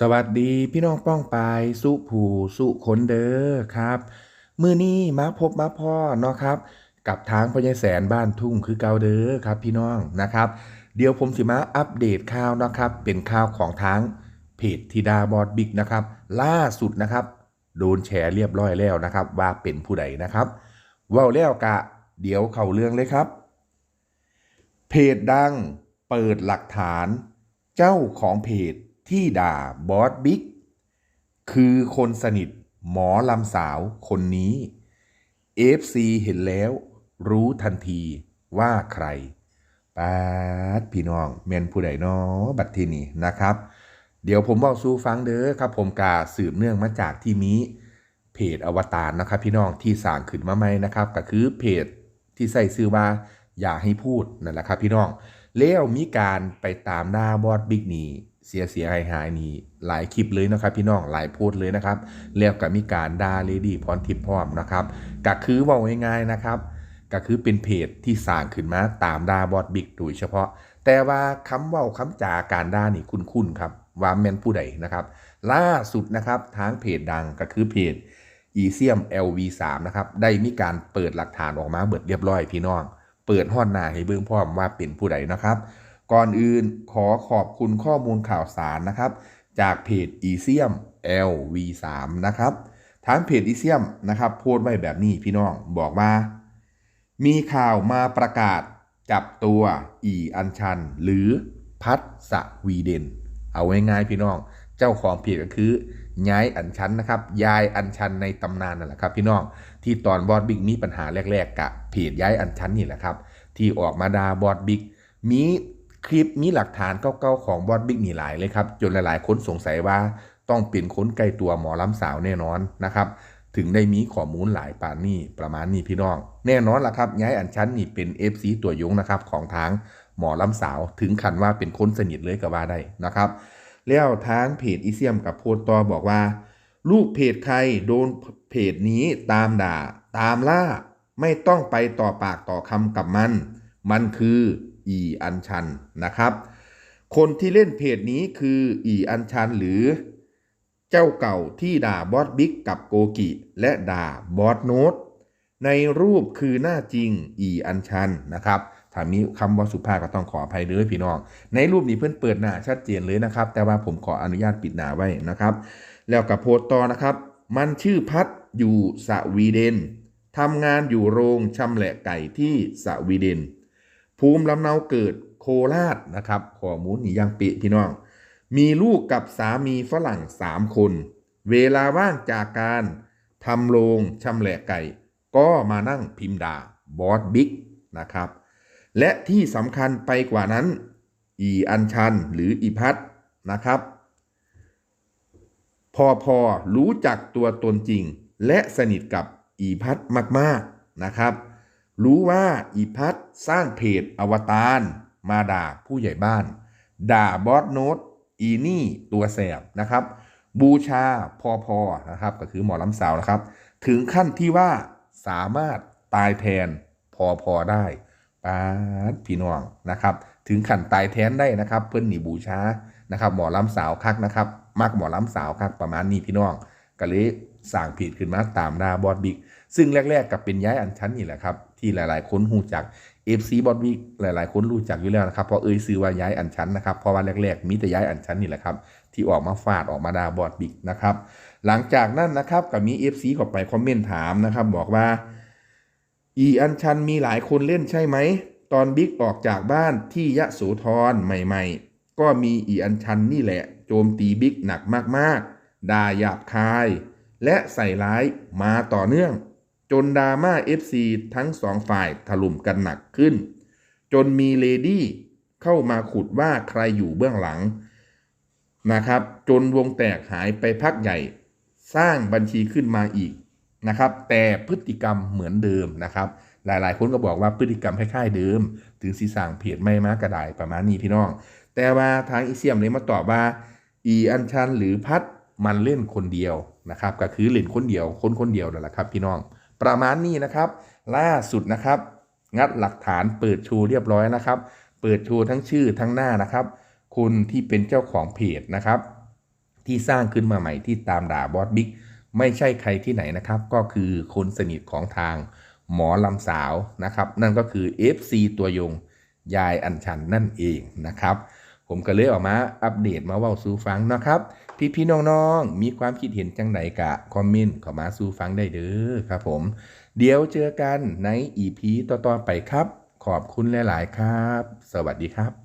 สวัสดีพี่น้องป้องปายสุผูสุขนเด้อครับ มือนี้มาพบมาพ่อเนาะครับ กับทางพญายแสนบ้านทุ่งคือเกาเด้อครับ พี่น้องนะครับ เดี๋ยวผมสิมาอัปเดตข่าวนะครับ เป็นข่าวของทางเพจธิดาบอดบิ๊กนะครับ ล่าสุดนะครับ โดนแฉเรียบร้อยแล้วนะครับ ว่าเป็นผู้ใดนะครับว้าแล้วกะ เดี๋ยวเข้าเรื่องเลยครับ เพจดังเปิดหลักฐาน เจ้าของเพจ ที่ด่าบอสบิ๊กคือคนสนิทหมอลำสาวคนนี้ FC เห็นแล้ว รู้ทันทีว่าใครปาดพี่น้องแมนผู้ใดเนาะบัดทีนี้นะครับ เดี๋ยวผมบอกสู้ฟังเด้อครับ ผมกาสืบเนื่องมาจากที่มีเพจอวตารนะครับ พี่น้องที่สร้างขึ้นมาใหม่นะครับ ก็คือเพจที่ใส่ชื่อว่าอย่าให้พูดนั่นแหละครับ พี่น้องแล้วมีการไปตามหน้าบอสบิ๊กนี่ เสียเสียหายหายนี่หลายคลิปเลยนะครับ พี่น้องหลายโพสต์เลยนะครับแล้วก็มีการด่าเลดี้พรทิพย์พร้อมนะครับก็คือว่าง่ายๆนะครับก็คือเป็นเพจที่สร้างขึ้นมาตามดาบอสบิ๊กโดยเฉพาะ แต่ว่าคำเว่าคำจาการด่านี่คุ้นๆครับว่าแมนผู้ใดนะครับ ล่าสุดนะครับทางเพจดังก็คือเพจ e c m LV3 นะครับได้มีการเปิดหลักฐานออกมาเบิดเรียบร้อยพี่น้อง เปิดห้อนหน้าให้เบื้องพร้อมว่าเป็นผู้ใดนะครับ ก่อนอื่นขอขอบคุณข้อมูลข่าวสารนะครับ จากเพจ e c m LV3 นะครับทางเพจ e c m นะครับ โพสต์ไว้แบบนี้พี่น้องบอกว่ามีข่าวมาประกาศจับตัวอีอัญชัน หรือพัทสวีเดน เอาง่ายๆพี่น้อง เจ้าของเพจก็คือย้ายอัญชันนะครับยายอัญชันในตำนานนั่นแหละครับ พี่น้องที่ตอนบอสบิ๊กมีปัญหาแรกๆกับเพจย้ายอัญชันนี่แหละครับ ที่ออกมาดาบอสบิ๊กมี คลิปมีหลักฐานเก่าๆของบอสบิ๊กนี่หลายเลยครับ จนหลายๆ คนสงสัยว่าต้องเป็นคนใกล้ตัวหมอลำสาวแน่นอนนะครับ ถึงได้มีข้อมูลหลายปานนี้ประมาณนี้พี่น้อง แน่นอนล่ะครับย้ายอันชั้นนี่เป็น FC ตัวยงนะครับของทางหมอลำสาวถึงขันว่าเป็นคนสนิทเลยก็ว่าได้นะครับ แล้วทางเพจอีเซียมกับโพสต์ต่อบอกว่า ลูกเพจใครโดนเพจนี้ตามด่า ตามล่า ไม่ต้องไปต่อปากต่อคำกับมัน มันคือ อีอันชันนะครับ คนที่เล่นเพจนี้คืออีอันชันหรือเจ้าเก่าที่ด่าบอสบิ๊กกับโกกิ และด่าบอสโนตในรูปคือหน้าจริงอีอันชันนะครับถ้ามีคำว่าสุภาพก็ต้องขออภัยด้อพี่น้อง ในรูปนี้เพื่อนเปิดหน้าชัดเจนเลยนะครับ แต่ว่าผมขออนุญาตปิดหน้าไว้นะครับ แล้วกับโพสต์ต่อนะครับ มันชื่อพัดอยู่สวีเดนทำงานอยู่โรงชำแหละไก่ที่สวีเดน ภูมิลำเนาเกิดโคราชนะครับขอมูลนี่ยังป๊ะพี่น้อง มีลูกกับสามีฝรั่งสามคน เวลาว่างจากการทำโรงชำแหละไก่ ก็มานั่งพิมพ์ดาบอสบิ๊กนะครับ และที่สำคัญไปกว่านั้น อีอัญชันหรืออีพัดนะครับ พอพอรู้จักตัวตนจริง และสนิทกับอีพัดมาก ๆนะครับ รู้ว่าอีพัดสร้างเพจอวตารมาด่าผู้ใหญ่บ้าน ด่าบอสโนตอีนี่ตัวแสบนะครับ บูชาพอพอนะครับ ก็คือหมอลำสาวนะครับ ถึงขั้นที่ว่าสามารถตายแทนพอพอได้ปาดพี่น้องนะครับ ถึงขั้นตายแทนได้นะครับ เพื่อนหนีบูชานะครับ หมอลำสาวคักนะครับมักหมอลำสาวคักประมาณนี้พี่น้องก็เลยสั่งผิดขึ้นมาตามดาบอสบิ๊กซึ่งแรก ๆกับเป็นย้ายอันชั้นนี่แหละครับ ที่หลาย ๆ คนรู้จัก FC บอสบิ๊กหลาย ๆ คนรู้จักอยู่แล้วนะครับเพราะเอ่ยซื้อว่าย้ายอันชั้นนะครับเพราะว่าแรก ๆ มีแต่ย้ายอันชั้นนี่แหละครับที่ออกมาฟาดออกมาด่าบอสบิ๊กนะครับหลังจากนั้นนะครับก็มี FC เข้าไปคอมเมนต์ถามนะครับบอกว่าอีอันชันมีหลายคนเล่นใช่ไหมตอนบิ๊กออกจากบ้านที่ยะโสธรใหม่ ๆ ก็มีอีอันชันนี่แหละ โจมตีบิ๊กหนักมากๆด่าหยาบคาย และใส่ร้ายมาต่อเนื่อง จนดราม่า FC ทั้งสองฝ่ายถล่มกันหนักขึ้น จนมีเลดี้เข้ามาขุดว่าใครอยู่เบื้องหลังนะครับ จนวงแตกหายไปพักใหญ่ สร้างบัญชีขึ้นมาอีกนะครับ แต่พฤติกรรมเหมือนเดิมนะครับ หลายๆ คนก็บอกว่าพฤติกรรมคล้ายๆเดิม ถึงสีสั่งเพจไม่มากระไดประมาณนี้พี่น้อง แต่ว่าทางอีเซียมเลยมาตอบว่า อีอัญชันหรือพัดมันเล่นคนเดียวนะครับ ก็คือเล่นคนเดียวคนคนเดียวนั่นแหละครับพี่น้อง ประมาณนี้นะครับ ล่าสุดนะครับ งัดหลักฐานเปิดชว์เรียบร้อยนะครับ เปิดชว์ทั้งชื่อทั้งหน้านะครับคนที่เป็นเจ้าของเพจนะครับ ที่สร้างขึ้นมาใหม่ที่ตามด่าบอสบิ๊กไม่ใช่ใครที่ไหนนะครับ ก็คือคนสนิทของทางหมอลำสาวนะครับ นั่นก็คือ FC ตัวยงยายอัญชันนั่นเองนะครับ ผมก็เลยออกมาอัปเดตมาว่าสู่ฟังนะครับ พี่ๆน้องๆมีความคิดเห็นจังไหนกะ คอมเมนต์เข้ามาสู่ฟังได้เด้อครับผม เดี๋ยวเจอกันใน EP ต่อๆไปครับ ขอบคุณหลาย ๆ ครับ สวัสดีครับ